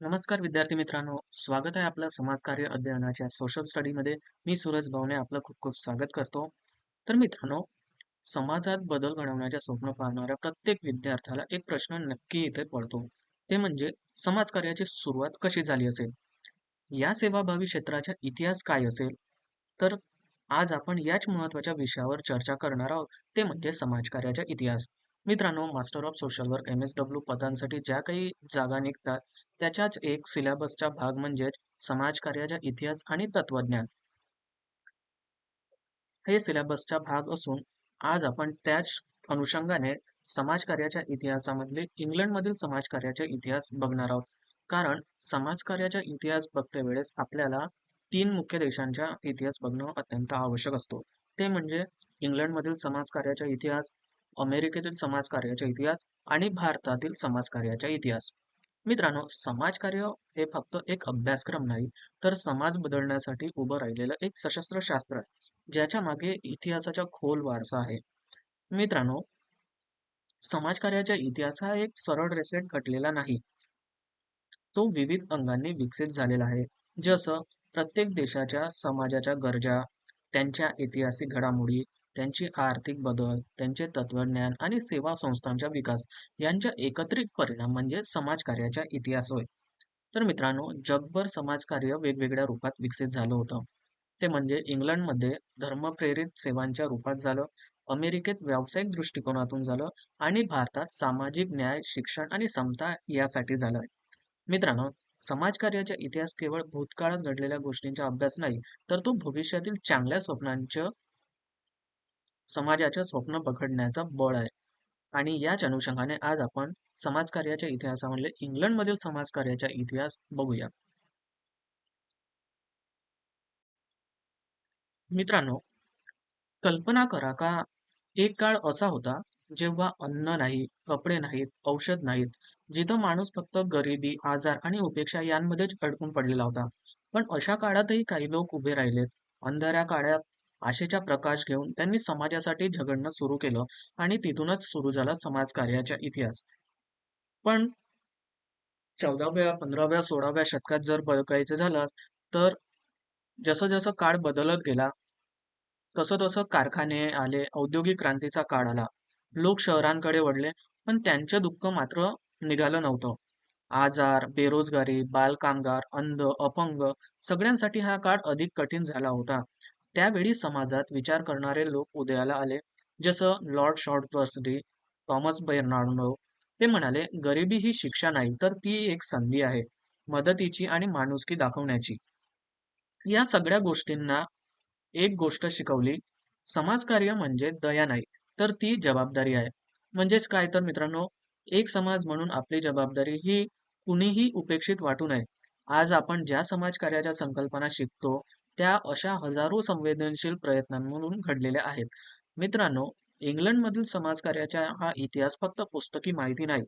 नमस्कार विद्यार्थी मित्रांनो, स्वागत आहे आपलं समाजकार्य अध्ययनाच्या सोशल स्टडीमध्ये. मी सूरज भावने आपलं खूप खूप स्वागत करतो. तर मित्रांनो, समाजात बदल घडवण्याचे स्वप्न पाहणाऱ्या प्रत्येक विद्यार्थ्याला एक प्रश्न नक्की इथे पडतो. ते म्हणजे समाजकार्याची सुरुवात कशी झाली असेल? या सेवाभावी क्षेत्राचा इतिहास काय असेल? तर आज आपण याच महत्त्वाच्या विषयावर चर्चा करणार आहोत, ते म्हणजे समाजकार्याचा इतिहास. मित्रांनो, master of social work MSW पदांसाठी ज्या काही जागा निघतात, त्याच्याच एक सिलेबसचा भाग म्हणजेच समाजकार्याचा इतिहास आणि तत्वज्ञान हे सिलेबसचा भाग असून आज आपण त्याच अनुषंगाने समाजकार्याच्या इतिहासामधले इंग्लंडमधील समाजकार्याचा इतिहास बघणार आहोत. कारण समाजकार्याचा इतिहास बघते वेळेस आपल्याला तीन मुख्य देशांचा इतिहास बघणं अत्यंत आवश्यक असतो. ते म्हणजे इंग्लंडमधील समाजकार्याचा इतिहास, अमेरिकेतील समाजकार्याचा इतिहास आणि भारतातील समाजकार्याचा इतिहास. मित्रांनो, समाजकार्य हे फक्त एक अभ्यासक्रम नाही, तर समाज बदलण्यासाठी उभं राहिलेलं एक सशस्त्र शास्त्र आहे, ज्याच्या मागे इतिहासाचा खोल वारसा आहे. मित्रांनो, समाजकार्याचा इतिहास हा एक सरळ रेषेत घटलेला नाही. तो विविध अंगांनी विकसित झालेला आहे. जसं प्रत्येक देशाच्या समाजाच्या गरजा, त्यांच्या ऐतिहासिक घडामोडी, त्यांची आर्थिक बदल, त्यांचे तत्वज्ञान आणि सेवा संस्थांचा विकास यांच्या एकत्रित परिणाम म्हणजे समाजकार्याचा इतिहास होय. तर मित्रांनो, जगभर समाजकार्य वेगवेगळ्या रूपात विकसित झालं होतं. ते म्हणजे इंग्लंडमध्ये धर्मप्रेरित सेवांच्या रूपात झालं, अमेरिकेत व्यावसायिक दृष्टिकोनातून झालं आणि भारतात सामाजिक न्याय, शिक्षण आणि समता यासाठी झालं. मित्रांनो, समाजकार्याचा इतिहास केवळ भूतकाळात घडलेल्या गोष्टींचा अभ्यास नाही, तर तो भविष्यातील चांगल्या स्वप्नांचं समाजाचं स्वप्न पकडण्याचं बळ आहे. आणि याच अनुषंगाने आज आपण समाजकार्याच्या इतिहासामधले म्हणजे इंग्लंडमधील समाजकार्याचा इतिहास बघूया. मित्रांनो, कल्पना करा का एक काळ असा होता जेव्हा अन्न नाही, कपडे नाहीत, औषध नाहीत, जिथं माणूस फक्त गरिबी, आजार आणि उपेक्षा यांमध्येच अडकून पडलेला होता. पण अशा काळातही काही लोक उभे राहिलेत. अंधाऱ्या काळात आशेचा प्रकाश घेऊन त्यांनी समाजासाठी झगडणं सुरू केलं आणि तिथूनच सुरू झाला समाजकार्याचा इतिहास. पण चौदाव्या, पंधराव्या, सोळाव्या शतकात जर बघायचं झालं, तर जसं जसं काळ बदलत गेला, तसं तसं कारखाने आले, औद्योगिक क्रांतीचा काळ आला. लोक शहरांकडे वळले, पण त्यांचं दुःख मात्र निघालं नव्हतं. आजार, बेरोजगारी, बालकामगार, अंध, अपंग सगळ्यांसाठी हा काळ अधिक कठीण झाला होता. त्यावेळी समाजात विचार करणारे लोक उदयाला आले, जसं लॉर्ड शॉर्ट शॉर्टबर्सडी, थॉमस बेर्नार्डो. ते म्हणाले, गरिबी ही शिक्षा नाही, तर ती एक संधी आहे, मदतीची आणि माणुसकी दाखवण्याची. या सगळ्या गोष्टींना एक गोष्ट शिकवली, समाजकार्य म्हणजे दया नाही, तर ती जबाबदारी आहे. म्हणजेच काय तर मित्रांनो, एक समाज म्हणून आपली जबाबदारी ही कुणीही उपेक्षित वाटू नये. आज आपण ज्या समाजकार्याच्या संकल्पना शिकतो, त्या अशा हजारो संवेदनशील प्रयत्नांमधून घडलेल्या आहेत. मित्रांनो, इंग्लंडमधील समाजकार्याचा हा इतिहास फक्त पुस्तकी माहिती नाही,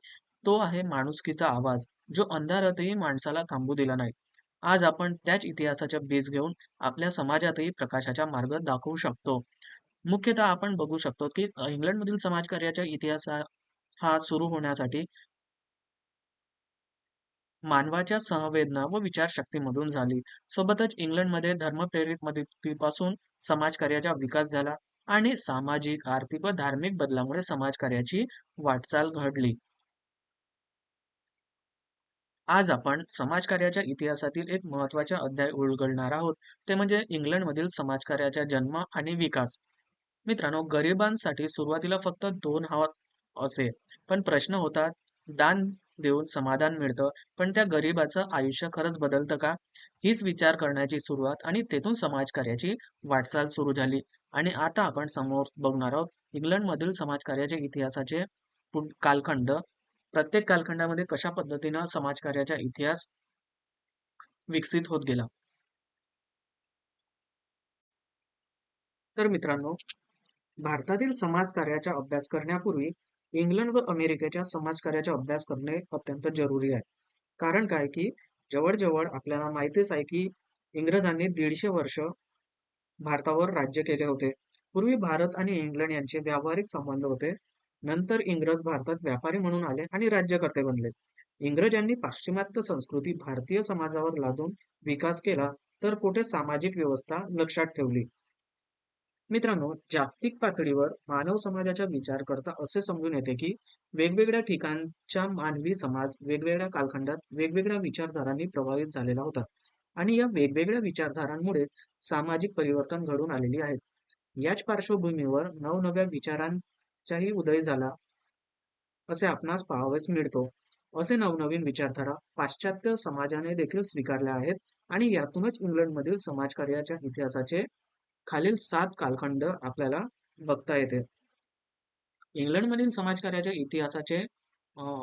तो आहे माणुसकीचा आवाज, जो अंधारातही माणसाला थांबू दिला नाही. आज आपण त्याच इतिहासाच्या बेस घेऊन आपल्या समाजातही प्रकाशाचा मार्ग दाखवू शकतो. मुख्यतः आपण बघू शकतो, की इंग्लंडमधील समाजकार्याचा इतिहास हा सुरू होण्यासाठी मानवाच्या सहवेदना व विचारशक्तीमधून झाली. सोबतच इंग्लंडमध्ये धर्मप्रेरित मदतीपासून समाजकार्याचा विकास झाला आणि सामाजिक, आर्थिक व धार्मिक बदलामुळे समाजकार्याची वाटचाल घडली. आज आपण समाजकार्याच्या इतिहासातील एक महत्त्वाचा अध्याय उलगडणार आहोत, ते म्हणजे इंग्लंडमधील समाजकार्याचा जन्म आणि विकास. मित्रांनो, गरिबांसाठी सुरुवातीला फक्त दोन हात असे, पण प्रश्न होता, दान देऊन समाधान मिळतं, पण त्या गरिबाचं आयुष्य खरंच बदलतं का? हीच विचार करण्याची सुरुवात आणि तेथून समाजकार्याची वाटचाल सुरू झाली. आणि आता आपण समोर बघणार आहोत इंग्लंडमधील समाजकार्याच्या इतिहासाचे कालखंड. प्रत्येक कालखंडामध्ये कशा पद्धतीनं समाजकार्याचा इतिहास विकसित होत गेला. तर मित्रांनो, भारतातील समाजकार्याचा अभ्यास करण्यापूर्वी इंग्लंड व अमेरिकेच्या समाजकार्याचा अभ्यास करणे अत्यंत जरुरी आहे. कारण काय की जवळ-जवळ आपल्याला माहितीच आहे की इंग्रजांनी दीडशे वर्ष भारतावर राज्य केले होते. पूर्वी भारत आणि इंग्लंड यांचे व्यावहारिक संबंध होते. नंतर इंग्रज भारतात व्यापारी म्हणून आले आणि राज्यकर्ते बनले. इंग्रजांनी पाश्चिमात्य संस्कृती भारतीय समाजावर लादून विकास केला तर कुठे सामाजिक व्यवस्था लक्षात ठेवली मित्रांनो जागतिक पातळीवर मानव समाजाचा विचार करता असे समजून येते की वेगवेगळ्या ठिकाणच्या मानवी समाज वेगवेगळ्या कालखंडात वेगवेगळ्या विचारधारांनी प्रभावित झालेला होता. आणि या वेगवेगळ्या विचारधारांमुळे सामाजिक परिवर्तन घडून आलेली आहेत याच पार्श्वभूमीवर नवनव्या विचारांचाही उदय झाला असे आपणास पाहावयास मिळतो. असे नवनवीन विचारधारा पाश्चात्य समाजाने देखील स्वीकारल्या आहेत आणि यातूनच इंग्लंडमधील समाजकार्याच्या इतिहासाचे खालील सात कालखंड आपल्याला बघता येते. इंग्लंडमधील समाजकार्याच्या इतिहासाचे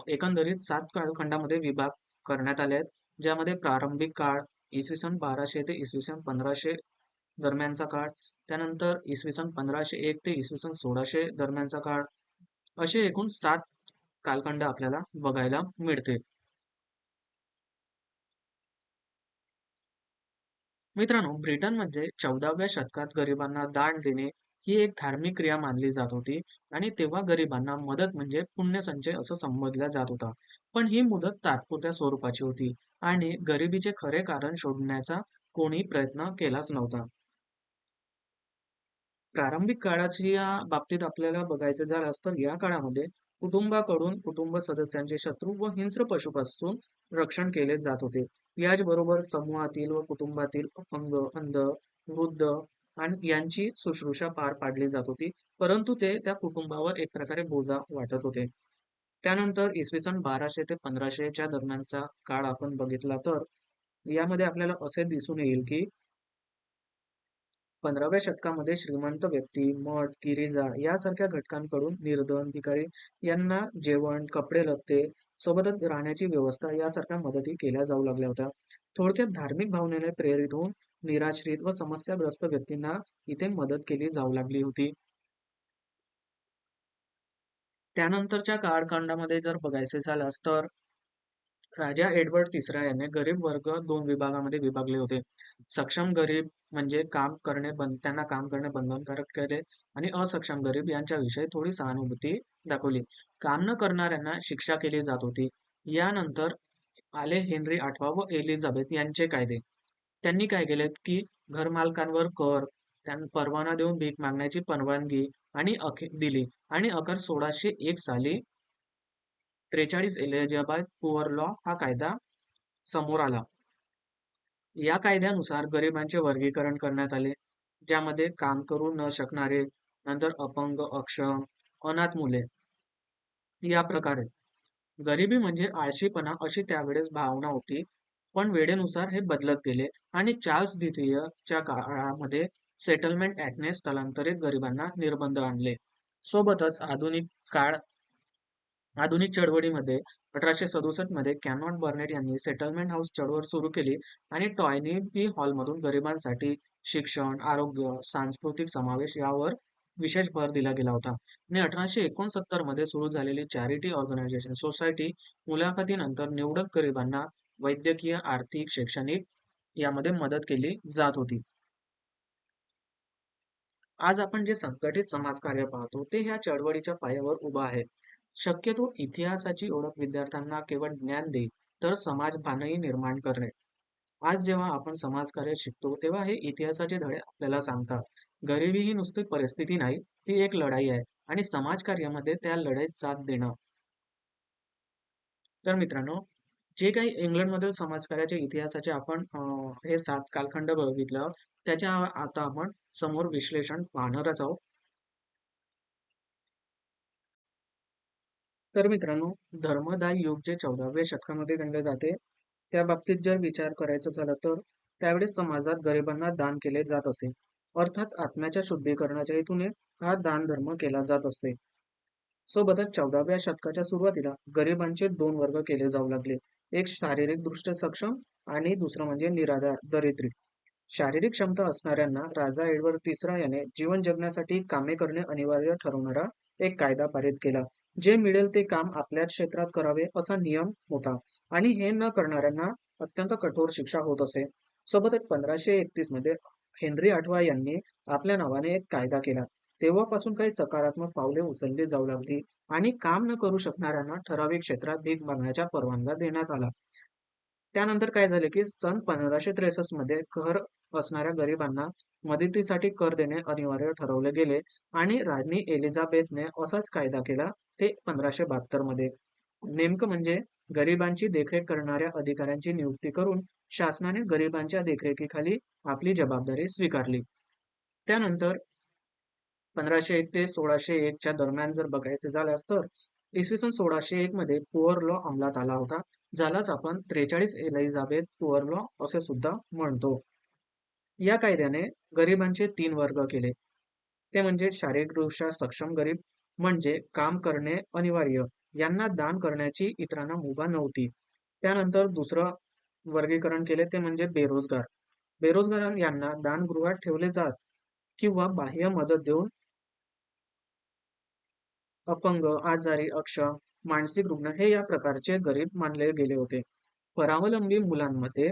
एकंदरीत सात कालखंडामध्ये विभाग करण्यात आले आहेत ज्यामध्ये प्रारंभिक काळ इसवी सन बाराशे ते इसवी सन पंधराशे दरम्यानचा काळ त्यानंतर इसवी सन पंधराशे एक ते इसवी सन सोळाशे दरम्यानचा काळ असे एकूण सात कालखंड आपल्याला बघायला मिळते मित्रांनो ब्रिटनमध्ये म्हणजे चौदाव्या शतकात गरिबांना दान देणे ही एक धार्मिक क्रिया मानली जात होती आणि तेव्हा गरिबांना मदत म्हणजे पुण्यसंचय असं संबोधला जात होता. पण ही मुदत तात्पुरत्या स्वरूपाची होती आणि गरिबीचे खरे कारण शोधण्याचा कोणी प्रयत्न केलाच नव्हता. प्रारंभिक काळाच्या बाबतीत आपल्याला बघायचं झाल्यास तर या काळामध्ये कुटुंबाकडून कुटुंब सदस्यांचे शत्रू व हिंस्र पशुपासून रक्षण केले जात होते. याचबरोबर समूहातील व कुटुंबातील अपंग अंध वृद्ध आणि यांची शुश्रूषा पार पाडली जात होती. परंतु ते त्या कुटुंबावर एक प्रकारे बोजा वाटत होते. त्यानंतर इसवी सन बाराशे ते पंधराशेच्या दरम्यानचा काळ आपण बघितला तर यामध्ये आपल्याला असे दिसून येईल की पंधराव्या शतकामध्ये श्रीमंत व्यक्ती मठ गिरिजा यासारख्या घटकांकडून निर्धन भिकारी यांना जेवण कपडे लत्ते सोबतच राहण्याची व्यवस्था यासारख्या मदती केल्या जाऊ लागल्या होत्या. थोडक्यात धार्मिक भावनेने प्रेरित होऊन निराश्रित व समस्याग्रस्त व्यक्तींना इथे मदत केली जाऊ लागली होती. त्यानंतरच्या काळखंडामध्ये जर बघायचे झाल्यास तर राजा एडवर्ड तिसरा याने गरीब वर्ग दोन विभागामध्ये विभागले होते. सक्षम गरीब म्हणजे काम करणे बंद त्यांना काम करणे बंधनकारक केले आणि असक्षम गरीब यांच्याविषयी थोडी सहानुभूती दाखवली. काम न करणाऱ्यांना शिक्षा केली जात होती. यानंतर आले हेनरी आठवा व एलिझाबेथ यांचे कायदे. त्यांनी काय केले की घरमालकांवर कर त्यांना परवाना देऊन भीक मागण्याची परवानगी आणि दिली आणि अखेर सोळाशे एक साली त्रेचाळीस इलेजाबाद पुअर लॉ हा कायदा समोर आला. या कायद्यानुसार गरिबांचे वर्गीकरण करण्यात आले ज्यामध्ये काम करू न शकणारे नंतर अपंग अक्षम अनाथ मुले या प्रकारे. गरिबी म्हणजे आळशीपणा अशी त्यावेळेस भावना होती पण वेळेनुसार हे बदलत गेले आणि चार्ल्स द्वितीयच्या काळामध्ये सेटलमेंट ऍक्टने स्थलांतरित गरिबांना निर्बंध आणले. सोबतच आधुनिक काळ आधुनिक चळवळीमध्ये अठराशे सदुसष्टमध्ये कॅनॉट बर्नेट यांनी सेटलमेंट हाऊस चळवळ सुरू केली आणि टॉयनी हॉलमधून गरिबांसाठी शिक्षण आरोग्य सांस्कृतिक समावेश यावर विशेष भर दिला गेला होता. आणि अठराशे एकोणसत्तरमध्ये सुरू झालेली चॅरिटी ऑर्गनायझेशन सोसायटी मुलाखतीनंतर निवडक गरिबांना वैद्यकीय आर्थिक शैक्षणिक यामध्ये मदत केली जात होती. आज आपण जे संघटित समाजकार्य पाहतो ते ह्या चळवळीच्या पायावर उभं आहे. शक्यतो इतिहासाची ओळख विद्यार्थ्यांना केवळ ज्ञान देईल तर समाज भानही निर्माण करणे आज जेव्हा आपण समाजकार्य शिकतो तेव्हा हे इतिहासाचे धडे आपल्याला सांगतात. गरिबी ही नुसती परिस्थिती नाही ही एक लढाई आहे आणि समाजकार्यामध्ये त्या लढाईत साथ देणं. तर मित्रांनो जे काही इंग्लंडमधील समाजकार्याच्या इतिहासाचे आपण हे सात कालखंड बघितलं त्याच्या आता आपण समोर विश्लेषण पाहणारच आहोत. तर मित्रांनो धर्मदाय युग जे चौदाव्या शतकामध्ये गणले जाते त्या बाबतीत जर विचार करायचा झाला तर त्यावेळेस समाजात गरिबांना दान केले जात असे. अर्थात आत्म्याच्या शुद्धीकरणाच्या हेतूने हा दान धर्म केला जात असते सोबतच चौदाव्या शतकाच्या सुरुवातीला गरिबांचे दोन वर्ग केले जाऊ लागले. एक शारीरिक दृष्ट्या सक्षम आणि दुसरं म्हणजे निराधार दरिद्री. शारीरिक क्षमता असणाऱ्यांना राजा एडवर्ड तिसरा याने जीवन जगण्यासाठी कामे करणे अनिवार्य ठरवणारा एक कायदा पारित केला. जे मिळेल ते काम आपल्या क्षेत्रात करावे असा नियम होता. आणि हे न करणाऱ्यांना अत्यंत कठोर शिक्षा होत असे. सोबतच पंधराशे एकतीसमध्ये हेनरी आठवा यांनी आपल्या नावाने एक कायदा केला. तेव्हापासून काही सकारात्मक पावले उचलली जाऊ लागली आणि काम न करू शकणाऱ्यांना ठराविक क्षेत्रात भीक मागण्याचा परवानगा देण्यात आला. त्यानंतर काय झाले की सन पंधराशे त्रेसष्टमध्ये कर असणाऱ्या गरिबांना मदतीसाठी कर देणे अनिवार्य ठरवले गेले आणि राणी एलिझाबेथने असाच कायदा केला ते पंधराशे बहात्तरमध्ये. नेमकं म्हणजे गरिबांची देखरेख करणाऱ्या अधिकाऱ्यांची नियुक्ती करून शासनाने गरिबांच्या देखरेखीखाली आपली जबाबदारी स्वीकारली. त्यानंतर पंधराशे एक ते सोळाशे एकच्या दरम्यान जर बघायचे झाल्यास तर इसवी सन सोळाशे एक मध्ये पुअर लॉ अंमलात आला होता ज्यालाच आपण त्रेचाळीस एलिझाबेथ पुअर लॉ असे सुद्धा म्हणतो. या कायद्याने गरिबांचे तीन वर्ग केले. ते म्हणजे शारीरिकदृष्ट्या सक्षम गरीब म्हणजे काम करणे अनिवार्य यांना दान करण्याची इतरांना मुभा नव्हती. त्यानंतर दुसरं वर्गीकरण केले ते म्हणजे बेरोजगार. बेरोजगार यांना दानगृहात ठेवले जात किंवा बाह्य मदत देऊन अपंग आजारी अक्षम मानसिक रुग्ण हे या प्रकारचे गरीब मानले गेले होते. परावलंबी मुलांमध्ये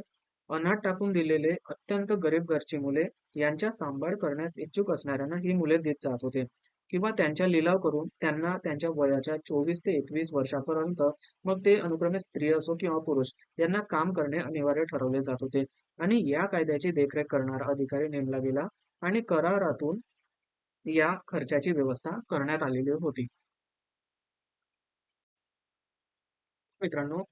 अनाथ टाकून दिलेले अत्यंत गरीब घरची मुले यांच्या सांभाळ करण्यास इच्छुक असणाऱ्यांना ही मुले देत जात होते. किंवा त्यांच्या लिलाव करून त्यांना त्यांच्या वयाच्या चोवीस ते एकवीस वर्षापर्यंत मग ते अनुक्रमे स्त्री असो किंवा पुरुष यांना काम करणे अनिवार्य ठरवले जात होते. आणि या कायद्याची देखरेख करणारा अधिकारी नेमला गेला आणि करारातून या खर्चाची व्यवस्था करण्यात आलेली होती. मित्रांनो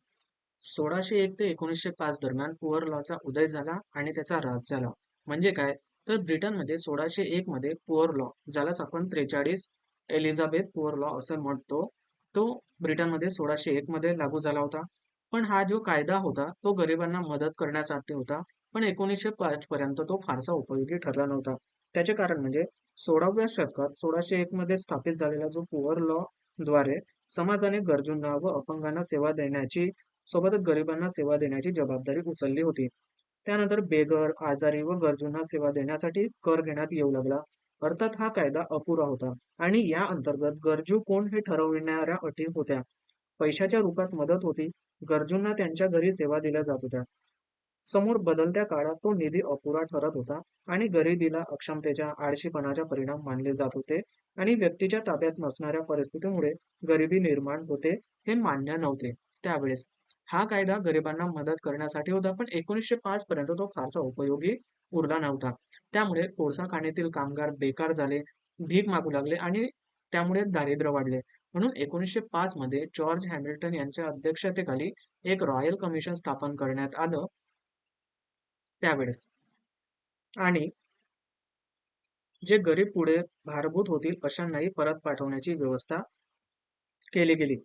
सोळाशे एक ते एकोणीसशे पाच दरम्यान पुअर लॉचा उदय झाला आणि त्याचा राज झाला. म्हणजे काय? तर ब्रिटनमध्ये सोळाशे एक मध्ये पुअर लॉ ज्यालाच आपण त्रेचाळीस एलिझाबेथ पुअर लॉ असं म्हणतो तो ब्रिटनमध्ये सोळाशे एक मध्ये लागू झाला होता. पण हा जो कायदा होता तो गरिबांना मदत करण्यासाठी होता पण एकोणीसशे पाच पर्यंत तो फारसा उपयोगी ठरला नव्हता. त्याचे कारण म्हणजे सोळाव्या शतकात सोळाशे एक मध्ये स्थापित झालेला जो पुअर लॉ द्वारे समाजाने गरजूंना व अपंगांना सेवा देण्याची सोबतच गरिबांना सेवा देण्याची जबाबदारी उचलली होती. त्यानंतर बेघर आजारी व गरजूंना सेवा देण्यासाठी कर घेण्यात येऊ लागला. अर्थात हा कायदा अपुरा होता आणि या अंतर्गत गरजू कोण हे ठरविणाऱ्या अटी होत्या. पैशाच्या रूपात मदत होती. गरजूंना त्यांच्या घरी सेवा दिल्या जात होत्या. समोर बदलत्या काळात तो निधी अपुरा ठरत होता आणि गरिबीला अक्षमतेच्या आळशीपणाच्या परिणाम मानले जात होते आणि व्यक्तीच्या ताब्यात नसणाऱ्या परिस्थितीमुळे गरिबी निर्माण होते हे मान्य नव्हते. त्यावेळेस हा कायदा गरिबांना मदत करण्यासाठी होता पण एकोणीसशे पाच पर्यंत तो फारसा उपयोगी उरला नव्हता. त्यामुळे कोळसा खाणीतील कामगार बेकार झाले भीक मागू लागले आणि त्यामुळे दारिद्र्य वाढले. म्हणून एकोणीसशे पाच मध्ये जॉर्ज हॅमिल्टन यांच्या अध्यक्षतेखाली एक रॉयल कमिशन स्थापन करण्यात आलं. त्यावेळेस. आणि जे गरीब पुढे भारभूत होतील अशांनाही परत पाठवण्याची व्यवस्था केली गेली.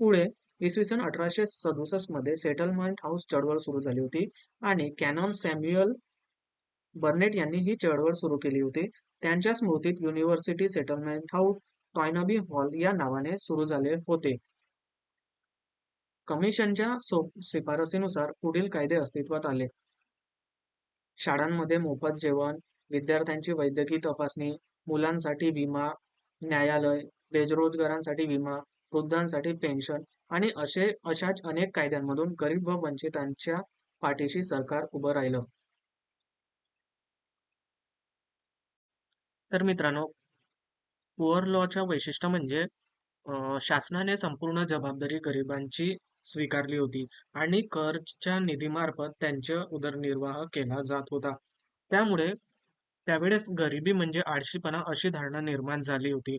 पुढे इसवी सन अठराशे सदुसष्टमध्ये सेटलमेंट हाऊस चळवळ सुरू झाली होती आणि कॅनॉन सॅम्युअल बर्नेट यांनी ही चळवळ सुरू केली होती. त्यांच्या स्मृतीत university settlement house Toynbee hall या नावाने सुरू झाले होते. कमिशनच्या शिफारसीनुसार पुढील कायदे अस्तित्वात आले. शाळांमध्ये मोफत जेवण विद्यार्थ्यांची वैद्यकीय तपासणी मुलांसाठी विमा न्यायालय बेरोजगारांसाठी विमा वृद्धांसाठी पेन्शन आणि असे अशाच अनेक कायद्यांमधून गरीब व वंचितांच्या पाठीशी सरकार उभं राहिलं. तर मित्रांनो पुअर लॉच्या वैशिष्ट्य म्हणजे शासनाने संपूर्ण जबाबदारी गरिबांची स्वीकारली होती आणि करच्या निधीमार्फत त्यांचा उदरनिर्वाह केला जात होता. त्यामुळे त्यावेळेस गरिबी म्हणजे आळशीपणा अशी धारणा निर्माण झाली होती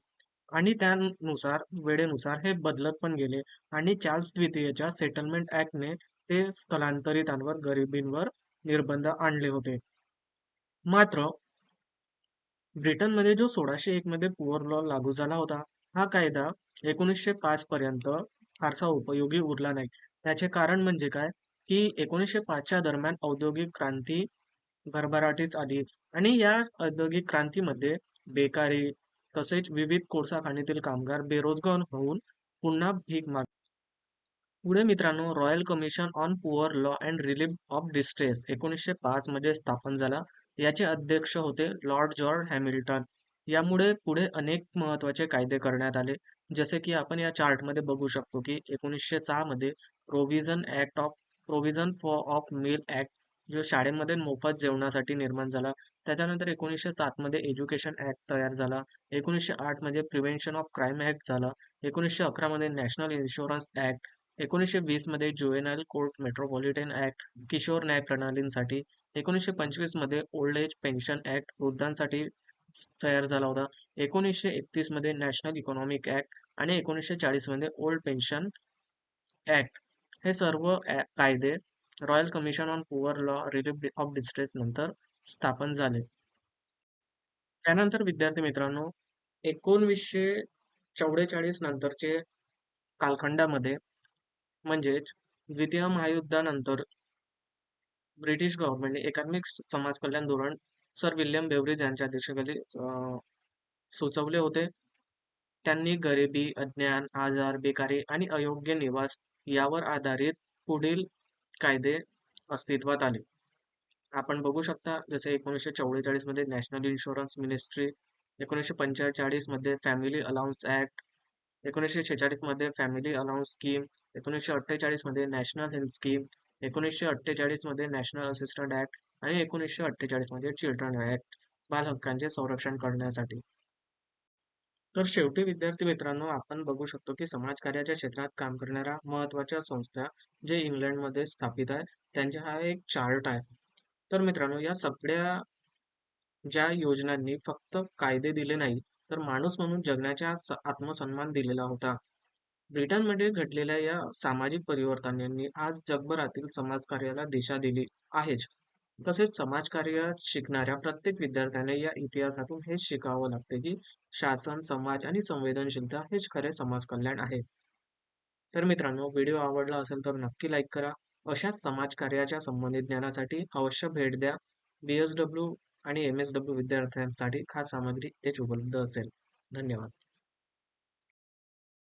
आणि त्यानुसार वेळेनुसार हे बदलत पण गेले आणि चार्ल्स द्वितीयच्या सेटलमेंट ऍक्टने ते स्थलांतरितांवर गरिबींवर निर्बंध आणले होते. मात्र ब्रिटनमध्ये जो सोळाशे एक मध्ये पुअर लॉ लागू झाला होता हा कायदा एकोणीसशे पाच पर्यंत फारसा उपयोगी उरला नाही. त्याचे कारण म्हणजे काय? की एकोणीसशे पाचच्या दरम्यान औद्योगिक क्रांती भरभराटीच आली आणि या औद्योगिक क्रांतीमध्ये बेकारी तसेच विविध कोळसा खाणीतील कामगार बेरोजगार होऊन पुन्हा भीक माग पुढे मित्रांनो royal commission on poor law and relief of distress एकोणीसशे पाच मध्ये स्थापन झाला. याचे अध्यक्ष होते लॉर्ड जॉर्ज हॅमिल्टन यामुळे पुढे अनेक महत्त्वाचे कायदे करण्यात आले. जसे की आपण या चार्टमध्ये बघू शकतो की एकोणीसशे सहामध्ये provision act of provision for of meal act जो शाळेमध्ये मोफत जेवणासाठी निर्माण झाला. त्याच्यानंतर एकोणीसशे सातमध्ये एज्युकेशन ऍक्ट तयार झाला. एकोणीसशे आठमध्ये प्रिव्हेन्शन ऑफ क्राईम ऍक्ट झाला. एकोणीसशे अकरामध्ये नॅशनल इन्शुरन्स ऍक्ट एकोणीसशे वीसमध्ये जुएनाईल कोर्ट मेट्रोपॉलिटन ऍक्ट किशोर न्याय प्रणालींसाठी एकोणीसशे पंचवीसमध्ये ओल्ड एज पेन्शन ऍक्ट वृद्धांसाठी तयार झाला होता. एकोणीसशे एकतीसमध्ये नॅशनल इकॉनॉमिक ऍक्ट आणि एकोणीसशे चाळीसमध्ये ओल्ड पेन्शन ऍक्ट हे सर्व कायदे royal commission on poor law relief of distress नंतर स्थापन झाले. त्यानंतर विद्यार्थी मित्रांनो एकोणवीसशे चौवेचाळीस नंतरचे कालखंडामध्ये म्हणजेच द्वितीय महायुद्धानंतर ब्रिटिश गव्हर्नमेंटने एकात्मिक समाज कल्याण धोरण सर विल्यम बेवरेज यांच्या अध्यक्षतेखाली सुचवले होते. त्यांनी गरिबी अज्ञान आजार बेकारी आणि अयोग्य निवास यावर आधारित पुढील कायदे अस्तित्वात आले. आपण बघू शकता जसे एकोणीसशे चौवेचाळीसमध्ये नॅशनल इन्शुरन्स मिनिस्ट्री एकोणीसशे पंचेचाळीसमध्ये फॅमिली अलाउन्स ऍक्ट एकोणीसशे छेचाळीसमध्ये फॅमिली अलाउन्स स्कीम एकोणीसशे अठ्ठेचाळीसमध्ये नॅशनल हेल्थ स्कीम एकोणीसशे अठ्ठेचाळीसमध्ये नॅशनल असिस्टंट ऍक्ट आणि एकोणीसशे अठ्ठेचाळीसमध्ये चिल्ड्रन ऍक्ट बालहक्कांचे संरक्षण करण्यासाठी. तर शेवटी विद्यार्थी मित्रांनो आपण बघू शकतो की समाजकार्याच्या क्षेत्रात काम करणाऱ्या महत्त्वाच्या संस्था जे इंग्लंडमध्ये स्थापित आहे त्यांचा हा एक चार्ट आहे. तर मित्रांनो या सगळ्या ज्या योजनांनी फक्त कायदे दिले नाही तर माणूस म्हणून जगण्याचा आत्मसन्मान दिलेला होता. ब्रिटनमध्ये घडलेल्या या सामाजिक परिवर्तनांनी आज जगभरातील समाजकार्याला दिशा दिली आहेच. तसेच समाजकार्य शिकणाऱ्या प्रत्येक विद्यार्थ्याने या इतिहासातून हेच शिकावं लागते की शासन समाज आणि संवेदनशीलता हेच खरे समाज कल्याण आहे. तर मित्रांनो व्हिडिओ आवडला असेल तर नक्की लाईक करा. अशाच समाजकार्याच्या संबंधित ज्ञानासाठी अवश्य भेट द्या. बी एस डब्ल्यू आणि एम एस डब्ल्यू विद्यार्थ्यांसाठी खास सामग्री तेच उपलब्ध असेल. धन्यवाद.